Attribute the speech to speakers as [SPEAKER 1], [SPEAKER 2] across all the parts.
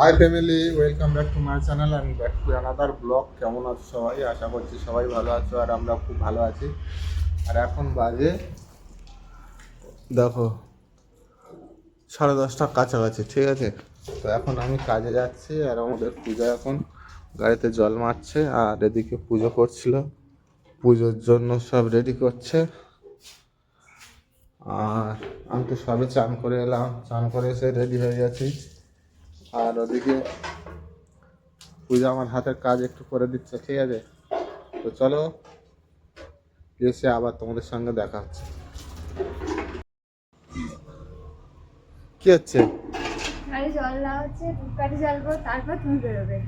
[SPEAKER 1] Hi family welcome back to my channel and back to another blog কেমন আছো সবাই? আশা করছি সবাই ভালো আছো আর আমরা খুব ভালো আছি। আর এখন বাজে, দেখো, সাড়ে দশটা কাছাকাছি, ঠিক আছে? তো এখন আমি কাজে যাচ্ছি আর আমাদের পূজা এখন গাড়িতে জল মারছে আর এদিকে পুজো করছিল। পুজোর জন্য সব রেডি করছে। আর আমি তো সবে চান করে এলাম। চান করে এসে রেডি হয়ে গেছি। আর ওদিকে পূজা আমার হাতের কাজ একটু করে দিচ্ছে ঠিক আছে? তো চলো এসে আবার তোমাদের সঙ্গে দেখা হচ্ছে। কি হচ্ছে?
[SPEAKER 2] আরে জল দেওয়া হচ্ছে ধূপকাঠি জ্বালবো তারপর তুমি বেরোবে।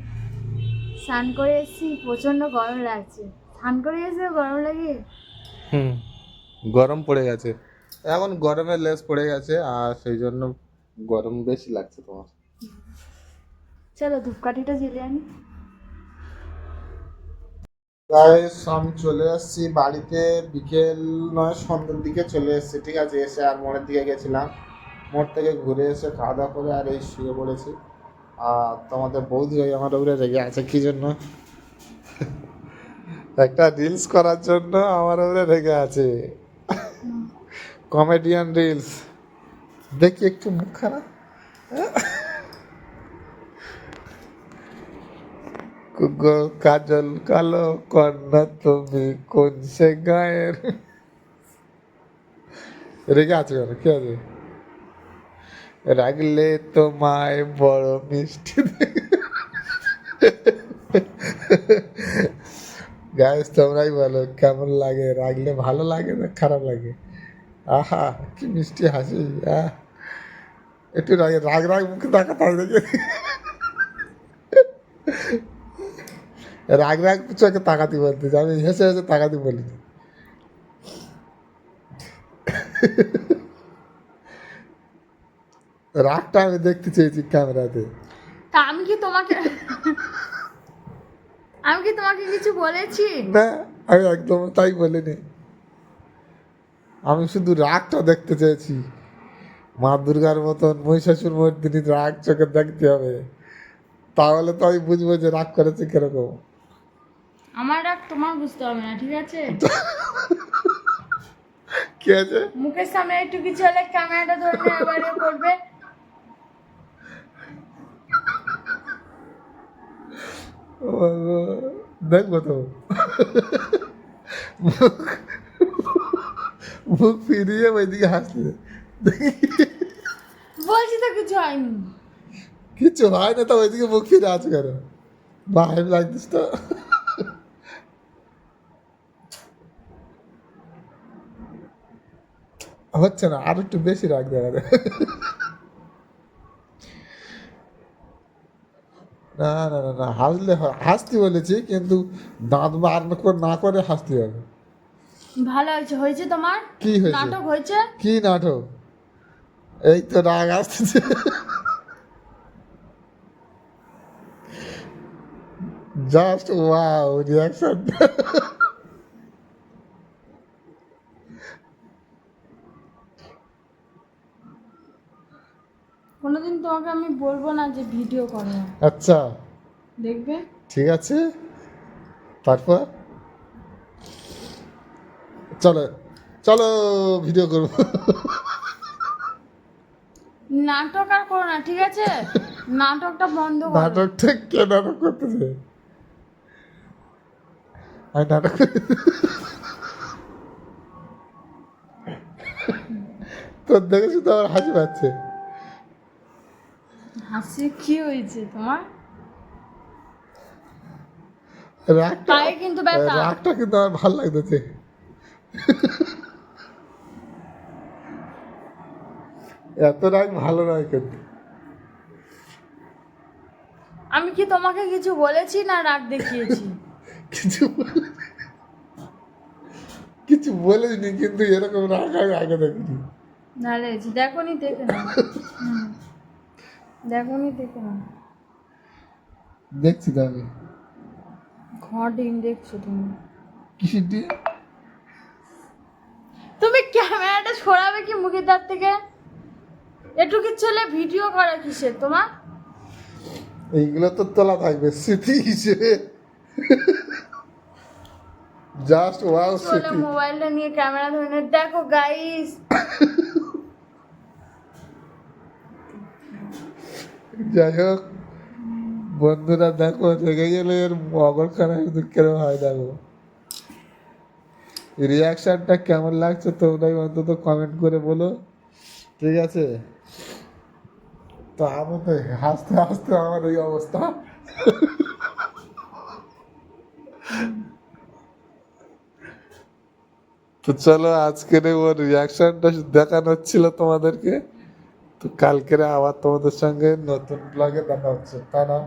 [SPEAKER 2] স্নান করে এসেছি প্রচণ্ড গরম লাগছে। স্নান করে এসে গরম লাগে?
[SPEAKER 1] হুম গরম পড়ে গেছে। এখন গরমের লেস পড়ে গেছে আর সেই জন্য গরম বেশি লাগছে তোমার।
[SPEAKER 2] চলো ধূপকাঠিটা জ্বেলে আনি
[SPEAKER 1] গাইস আমি চলে এসেছি বাড়িতে। বিকেল নয় সন্ধ্যের দিকে চলে এসেছি ঠিক আছে? এসে আর মোড়ের দিকে গেছিলাম। মোড় থেকে ঘুরে এসে খাওয়া দাওয়া করে আর এই শুয়ে পড়েছি। আর তোমাদের বৌদি ওই আমার উপরে রেগে আছে কি জন্য? একটা রিলস করার জন্য আমার উপরে রেগে আছে। কমেডিয়ান রিলস দেখি একটু মুখ খারাপ। কাজল কালো কন্যা তুমি কোন সে গায়ের? রেগে আছে কেন কি আছে? রাগলে তোমায় বড় মিষ্টি গাইস তোমরাই বলো, কেমন লাগে? রাগলে ভালো লাগে না খারাপ লাগে? আহা, কি মিষ্টি হাসি, আহ। একটু রাগে রাগ রাগ মুখে দেখা। তাই দেখে রাগ রাগ চোখে তাকাতি বলতে আমি হেসে হেসে তাকাতি বলি রাগটা আমি দেখতে চেয়েছি ক্যামেরাতে।
[SPEAKER 2] তা আমি কি তোমাকে আমি কি তোমাকে কিছু বলেছি?
[SPEAKER 1] না আমি একদম তাই বলিনি। আমি শুধু রাগটা দেখতে চেয়েছি। মা দুর্গার মতন মহিষাসুর মর্দিনী রাগ চোখে দেখতে হবে। তাহলে তো আমি বুঝব যে রাগ করেছে কীরকম।
[SPEAKER 2] আমার রাগ তোমার বুঝতে হবে না ঠিক আছে?
[SPEAKER 1] কি আছে?
[SPEAKER 2] মুখের সামনে একটু কিছু হলে ক্যামেরাটা ধরবে এবারে করবে।
[SPEAKER 1] দেখব তো মুখ ফিরিয়ে ওইদিকে হাসলে
[SPEAKER 2] বলছি তো কিছু হয়নি।
[SPEAKER 1] কিচ্ছু হয় না তো ওইদিকে মুখ ফিরে আছে কেন? বাহির লাগতিস তো। হচ্ছে না আর একটু বেশি রাগ দেখা যায় না না না না হাসলে হাসতে বলেছি কিন্তু দাঁত বার না করে- না করে হাসতে হবে।
[SPEAKER 2] ভালো হয়েছে হয়েছে তোমার?
[SPEAKER 1] কি হয়েছে?
[SPEAKER 2] নাটক হয়েছে?
[SPEAKER 1] কি নাটক? এই তো রাগ আসতেছে। জাস্ট ওয়াও রিয়াকশন
[SPEAKER 2] কোনোদিন তোমাকে আমি বলব না যে ভিডিও করো
[SPEAKER 1] আচ্ছা।
[SPEAKER 2] দেখবে?
[SPEAKER 1] ঠিক আছে। তারপর? চলো চলো ভিডিও করব।
[SPEAKER 2] নাটক আর করো না ঠিক আছে? নাটকটা বন্ধ করো।
[SPEAKER 1] নাটকটা কে নাটক করতেছে? আমি নাটক তোর দেখে শুধু আমার হাসি পাচ্ছে।
[SPEAKER 2] হাসি কি হয়েছে তোমার?
[SPEAKER 1] রাগটা
[SPEAKER 2] পায়ে কিন্তু ব্যথা।
[SPEAKER 1] রাগটা কিন্তু আমার ভালো লাগতেছে। এত রাগ ভালো নয় কিন্তু।
[SPEAKER 2] আমি কি তোমাকে কিছু বলেছি না রাগ দেখিয়েছি?
[SPEAKER 1] কিছু কিছু বলিনি কিন্তু এরকম রাগ আমি আগে দেখিনি।
[SPEAKER 2] দেখো নি দেখে না হুম। দেখো নি দেখে না।
[SPEAKER 1] দেখছি তো আমি
[SPEAKER 2] ঘর ডিম দেখছ তুমি?
[SPEAKER 1] কিসের দিয়ে
[SPEAKER 2] তুমি ক্যামেরাটা সরাবে কি মুখের দাঁত থেকে? একটু কিছু হলে ভিডিও করা কিসের তোমার?
[SPEAKER 1] এইগুলো তো তোলা থাকবে স্মৃতি হিসেবে। জাস্ট ওয়াও স্মৃতি।
[SPEAKER 2] মোবাইলটা নিয়ে ক্যামেরা ধরে নে। দেখো গাইস
[SPEAKER 1] যাই হোক, বন্ধুরা দেখো, দেখে গেলে এর মগরখানা কিন্তু কেরম হয় দেখো। রিয়াকশনটা কেমন লাগছে তোমরাই অন্তত কমেন্ট করে বলো, ঠিক আছে? তো আমি তো হাসতে হাসতে আমার এই অবস্থা। তো চলো, আজকের ওর রিয়াকশনটা দেখানো হচ্ছিল তোমাদেরকে। তো কালকেরে আবার তোমাদের সঙ্গে নতুন ব্লগে দেখা হচ্ছে। তাই না